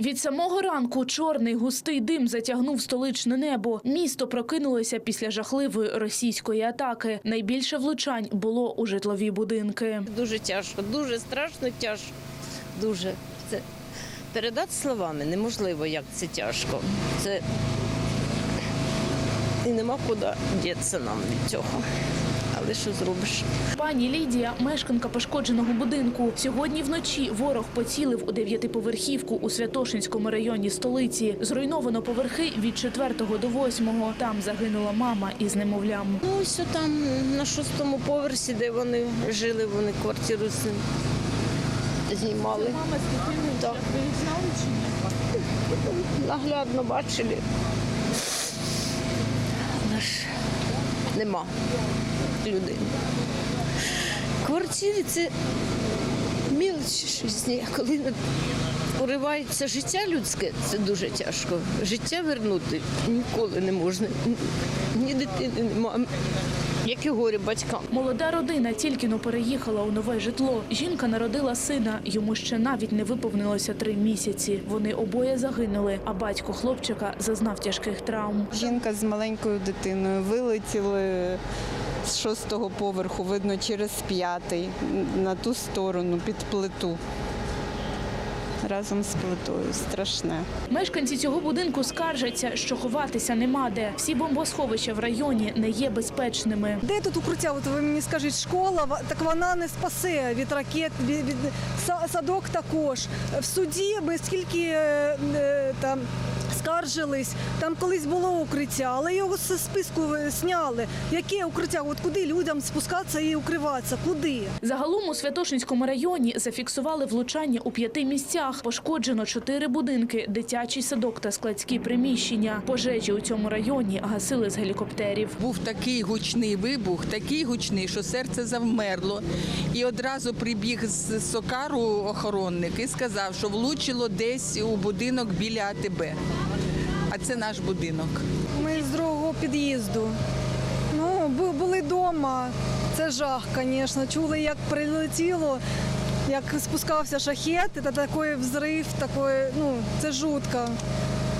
Від самого ранку чорний густий дим затягнув столичне небо. Місто прокинулося після жахливої російської атаки. Найбільше влучань було у житлові будинки. Дуже тяжко, дуже страшно тяжко. Дуже. Це передати словами неможливо, як це тяжко. Це і нема куди дітися нам від цього. Але що зробиш? Пані Лідія, мешканка пошкодженого будинку. Сьогодні вночі ворог поцілив у дев'ятиповерхівку у Святошинському районі столиці. Зруйновано поверхи від четвертого до восьмого. Там загинула мама із немовлям. Ну, ось там на шостому поверсі, де вони жили, вони квартиру з- знімали. Мама з дитиною Так. виїжджали чи ні? Наглядно бачили. Нема людей. Квартири це мілочі щось. Коли уривається життя людське, це дуже тяжко. Життя вернути ніколи не можна. Ні дитини нема. Яке горе батькам. Молода родина тільки но переїхала у нове житло. Жінка народила сина. Йому ще навіть не виповнилося три місяці. Вони обоє загинули, а батько хлопчика зазнав тяжких травм. Жінка з маленькою дитиною вилетіли з шостого поверху, видно, через п'ятий на ту сторону під плиту. Разом з плитою. Страшне. Мешканці цього будинку скаржаться, що ховатися нема де. Всі бомбосховища в районі не є безпечними. Де тут укриття? От ви мені скажіть, школа, так вона не спасе від ракет, від, від садок також. В суді ми скільки е, е, там скаржились, там колись було укриття, але його з списку сняли. Яке укриття? От куди людям спускатися і укриватися? Куди? Загалом у Святошинському районі зафіксували влучання у п'яти місцях. Пошкоджено чотири будинки, дитячий садок та складські приміщення. Пожежі у цьому районі гасили з гелікоптерів. Був такий гучний вибух, такий гучний, що серце завмерло. І одразу прибіг з Сокару охоронник і сказав, що влучило десь у будинок біля АТБ. А це наш будинок. Ми з другого під'їзду. Ну, були вдома. Це жах, звісно. Чули, як прилетіло, як спускався шахет, та такий взрив, такий, ну, це жутко.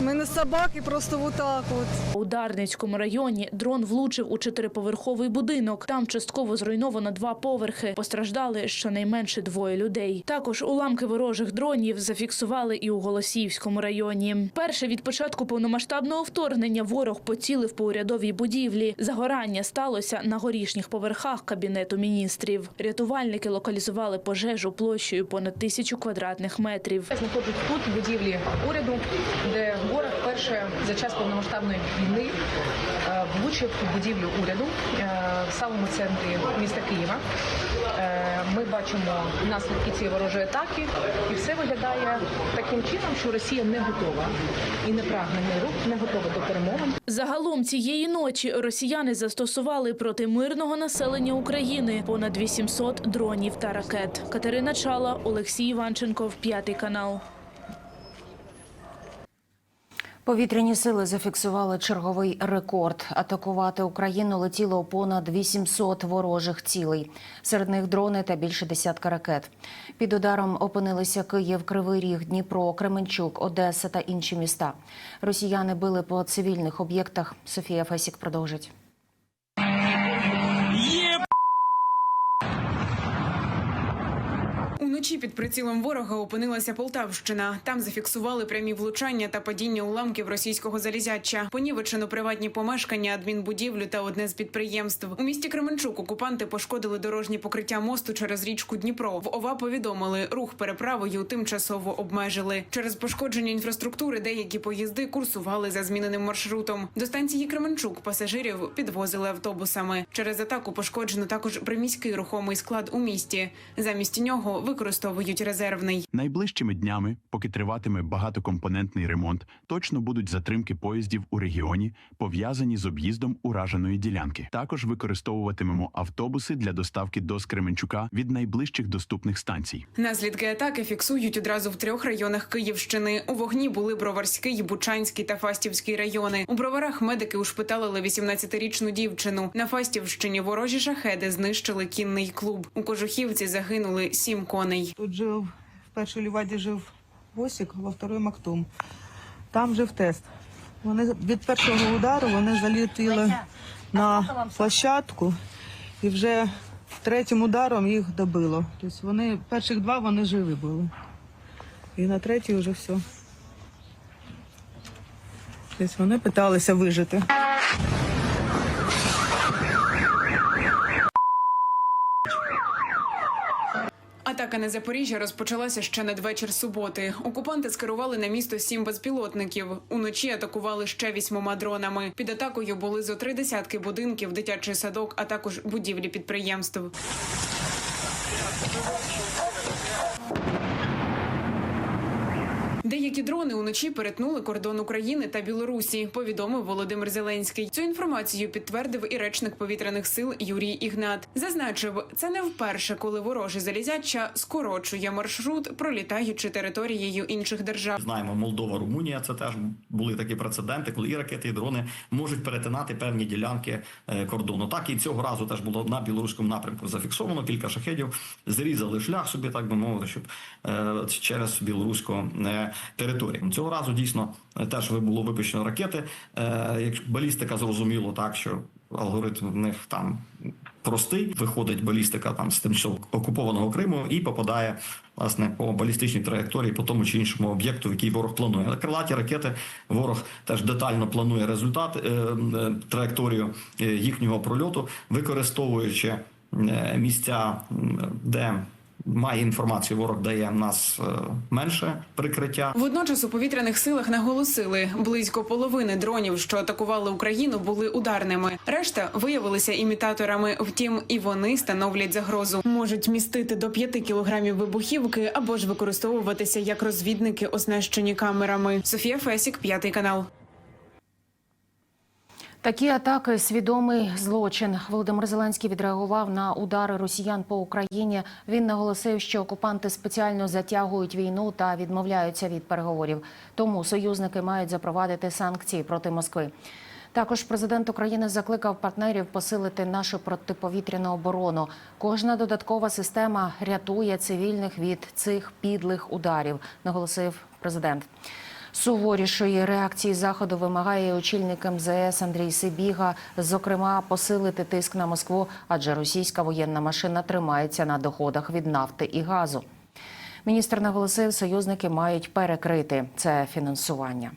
У мене собаки просто отак от. У Дарницькому районі дрон влучив у чотириповерховий будинок. Там частково зруйновано два поверхи. Постраждали щонайменше двоє людей. Також уламки ворожих дронів зафіксували і у Голосіївському районі. Перше від початку повномасштабного вторгнення ворог поцілив по урядовій будівлі. Загорання сталося на горішніх поверхах кабінету міністрів. Рятувальники локалізували пожежу площею понад тисячу квадратних метрів. Я знаходжусь тут, в будівлі уряду, де вперше за час повномасштабної війни е, влучив у будівлю уряду е, в самому центрі міста Києва. Е, Ми бачимо наслідки цієї ворожої атаки, і все виглядає таким чином, що Росія не готова і не прагне миру, не готова до перемовин. Загалом цієї ночі росіяни застосували проти мирного населення України понад 800 дронів та ракет. Катерина Чала, Олексій Іванченков, п'ятий канал. Повітряні сили зафіксували черговий рекорд. Атакувати Україну летіло понад 800 ворожих цілей. Серед них дрони та більше десятка ракет. Під ударом опинилися Київ, Кривий Ріг, Дніпро, Кременчук, Одеса та інші міста. Росіяни били по цивільних об'єктах. Софія Фесік продовжить. Уночі під прицілом ворога опинилася Полтавщина. Там зафіксували прямі влучання та падіння уламків російського залізяча. Понівечено приватні помешкання, адмінбудівлю та одне з підприємств. У місті Кременчук окупанти пошкодили дорожні покриття мосту через річку Дніпро. В ОВА повідомили, рух переправою тимчасово обмежили. Через пошкодження інфраструктури деякі поїзди курсували за зміненим маршрутом. До станції Кременчук пасажирів підвозили автобусами. Через атаку пошкоджено також приміський рухомий склад у місті. Замість нього використовують резервний. Найближчими днями, поки триватиме багатокомпонентний ремонт, точно будуть затримки поїздів у регіоні, пов'язані з об'їздом ураженої ділянки. Також використовуватимемо автобуси для доставки до Скременчука від найближчих доступних станцій. Наслідки атаки фіксують одразу в трьох районах Київщини. У вогні були Броварський, Бучанський та Фастівський райони. У броварах медики ушпиталили 18-річну дівчину. На Фастівщині ворожі шахеди знищили кінний клуб. У кожухівці загинули сім коней. Тут жив в першій ліваді жив Осік, во второй Мактум. Там же в тест. Вони від першого удару вони залітіли на площадку і вже третім ударом їх добило. Тобто вони перших два вони живі були. І на третій вже все. Тобто вони питалися вижити. Атака на Запоріжжя розпочалася ще надвечір суботи. Окупанти скерували на місто сім безпілотників. Уночі атакували ще вісьмома дронами. Під атакою були зо три десятки будинків, дитячий садок, а також будівлі підприємств. Деякі дрони уночі перетнули кордон України та Білорусі. Повідомив Володимир Зеленський. Цю інформацію підтвердив і речник повітряних сил Юрій Ігнат. Зазначив, це не вперше, коли вороже залізяча скорочує маршрут, пролітаючи територією інших держав. Знаємо, Молдова, Румунія це теж були такі прецеденти, коли і ракети, і дрони можуть перетинати певні ділянки е, кордону. Так і цього разу теж було на білоруському напрямку зафіксовано кілька шахедів, зрізали шлях собі, так би мовити, щоб е, через білоруську територію. Цього разу дійсно теж було випущено ракети. Е, балістика зрозуміло, так що алгоритм в них там простий. Виходить балістика там з тимчасово окупованого Криму і попадає власне по балістичній траєкторії по тому чи іншому об'єкту, який ворог планує. Але крилаті ракети ворог теж детально планує результат е, е, траєкторію їхнього прольоту, використовуючи місця, де має інформацію, ворог дає нас е, менше прикриття. Водночас у повітряних силах наголосили, близько половини дронів, що атакували Україну, були ударними. Решта виявилися імітаторами. Втім, і вони становлять загрозу. Можуть містити до 5 кілограмів вибухівки або ж використовуватися як розвідники, оснащені камерами. Софія Фесік, п'ятий канал. Такі атаки свідомий злочин. Володимир Зеленський відреагував на удари росіян по Україні. Він наголосив, що окупанти спеціально затягують війну та відмовляються від переговорів. Тому союзники мають запровадити санкції проти Москви. Також президент України закликав партнерів посилити нашу протиповітряну оборону. Кожна додаткова система рятує цивільних від цих підлих ударів, наголосив президент. Суворішої реакції заходу вимагає очільник МЗС Андрій Сибіга, зокрема, посилити тиск на Москву, адже російська воєнна машина тримається на доходах від нафти і газу. Міністр наголосив, союзники мають перекрити це фінансування.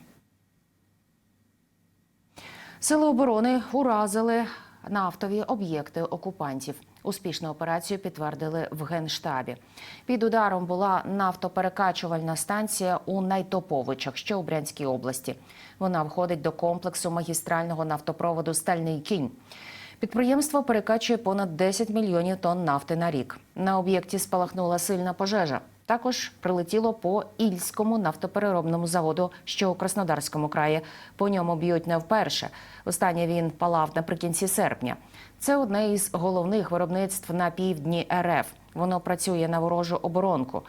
Сили оборони уразили нафтові об'єкти окупантів. Успішну операцію підтвердили в Генштабі. Під ударом була нафтоперекачувальна станція у Найтоповичах, що у Брянській області. Вона входить до комплексу магістрального нафтопроводу Стальний кінь. Підприємство перекачує понад 10 мільйонів тонн нафти на рік. На об'єкті спалахнула сильна пожежа. Також прилетіло по Ільському нафтопереробному заводу, що у Краснодарському краї. По ньому б'ють не вперше. Останнє він палав наприкінці серпня. Це одне із головних виробництв на півдні РФ. Воно працює на ворожу оборонку.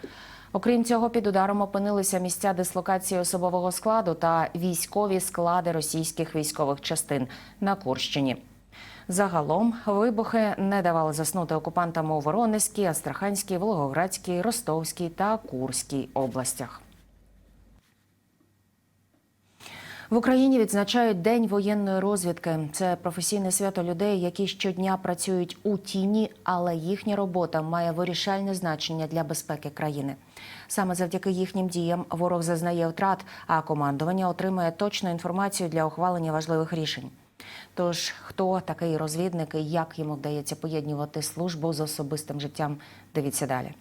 Окрім цього, під ударом опинилися місця дислокації особового складу та військові склади російських військових частин на Курщині. Загалом вибухи не давали заснути окупантам у Воронезькій, Астраханській, Волгоградській, Ростовській та Курській областях. В Україні відзначають День воєнної розвідки. Це професійне свято людей, які щодня працюють у тіні, але їхня робота має вирішальне значення для безпеки країни. Саме завдяки їхнім діям ворог зазнає втрат, а командування отримує точну інформацію для ухвалення важливих рішень. Тож, хто такий розвідник і як йому вдається поєднувати службу з особистим життям, дивіться далі.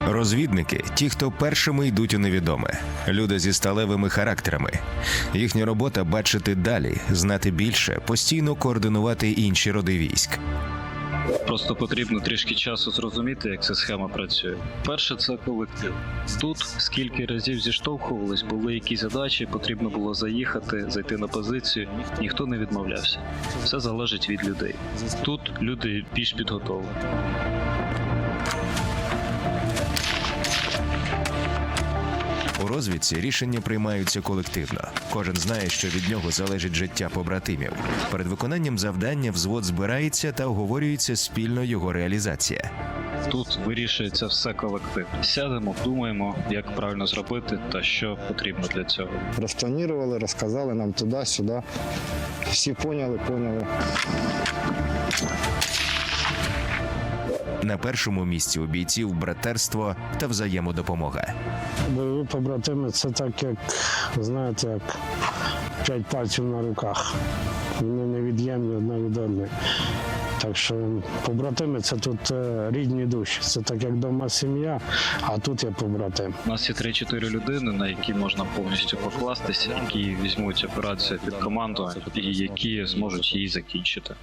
Розвідники ті, хто першими йдуть у невідоме, люди зі сталевими характерами. Їхня робота бачити далі, знати більше, постійно координувати інші роди військ. Просто потрібно трішки часу зрозуміти, як ця схема працює. Перше, це колектив. Тут скільки разів зіштовхувались, були якісь задачі, потрібно було заїхати, зайти на позицію. Ніхто не відмовлявся. Все залежить від людей. Тут люди більш підготовлені. Розвідці рішення приймаються колективно. Кожен знає, що від нього залежить життя побратимів. Перед виконанням завдання взвод збирається та оговорюється спільно його реалізація. Тут вирішується все колектив. Сядемо, думаємо, як правильно зробити та що потрібно для цього. Розпланували, розказали нам туди-сюди. Всі поняли, поняли. На першому місці у бійців братерство та взаємодопомога. Бойові побратими це так, як знаєте, як п'ять пальців на руках. Вони невід'ємні одна від одної. Так що побратими це тут е, рідні душі. Це так як дома сім'я, а тут є побратим. У нас є 3-4 людини, на які можна повністю покластися, які візьмуть операцію під команду і які зможуть її закінчити.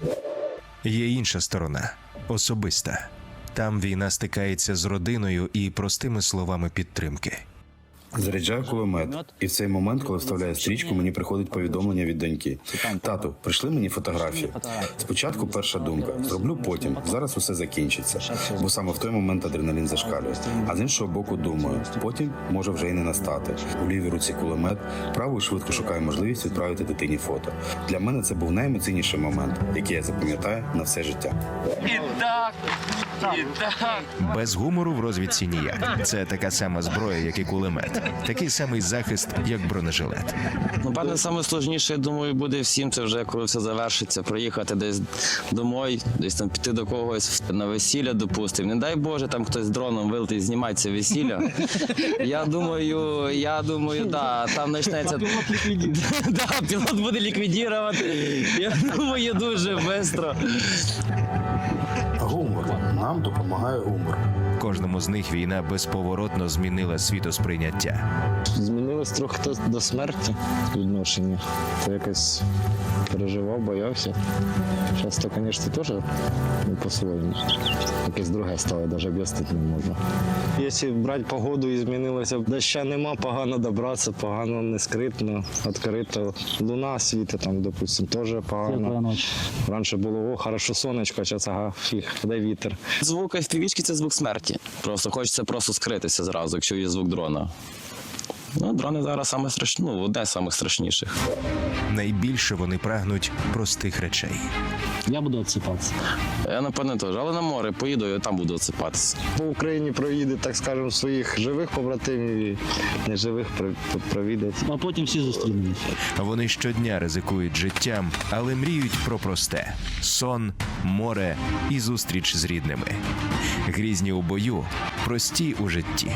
Є інша сторона особиста. Там війна стикається з родиною і простими словами підтримки. Заряджаю кулемет, і в цей момент, коли вставляю стрічку, мені приходить повідомлення від доньки. Тату, прийшли мені фотографії. Спочатку перша думка: зроблю потім. Зараз усе закінчиться. Бо саме в той момент адреналін зашкалює. А з іншого боку, думаю, потім може вже і не настати. У лівій руці кулемет, правою швидко шукаю можливість відправити дитині фото. Для мене це був найемоційніший момент, який я запам'ятаю на все життя. Без гумору в розвідці ніяк. Це така сама зброя, як і кулемет, такий самий захист, як бронежилет. Напевне, саме складніше, я думаю, буде всім це вже коли все завершиться, приїхати десь домой, десь там піти до когось на весілля, допустим. Не дай Боже, там хтось дроном вилетить, знімає це весілля. Я думаю, я думаю, да, там почнеться. Да, пілот буде ліквідувати. Я думаю, дуже швидко. Гумор нам допомагає гумор. Кожному з них війна безповоротно змінила світосприйняття. Змінилось трохи до, до смерті відношення. Це якось переживав, боявся. Зараз то, звісно, теж не по-своєму. Якесь друге стало, навіть об'яснити не можна. Якщо брати погоду і змінилося, доща нема, погано добратися, погано не скритно, відкрито. Луна світить там, допустим, теж погано. Раніше було, о, хорошо сонечко, а зараз ага, фіг, де вітер. Звук FPV-шки – це звук смерті. Просто хочеться просто скритися зразу, якщо є звук дрона. Ну, дрони зараз саме страшні, ну, одне з самих страшніших. Найбільше вони прагнуть простих речей. Я буду відсипатися. Я напевне теж, але на море поїду і там буду отсипатися. По Україні провідить, так скажемо, своїх живих побратимів і неживих про- провідать. А потім всі зустрінуться. Вони щодня ризикують життям, але мріють про просте: сон, море і зустріч з рідними. Грізні у бою, прості у житті.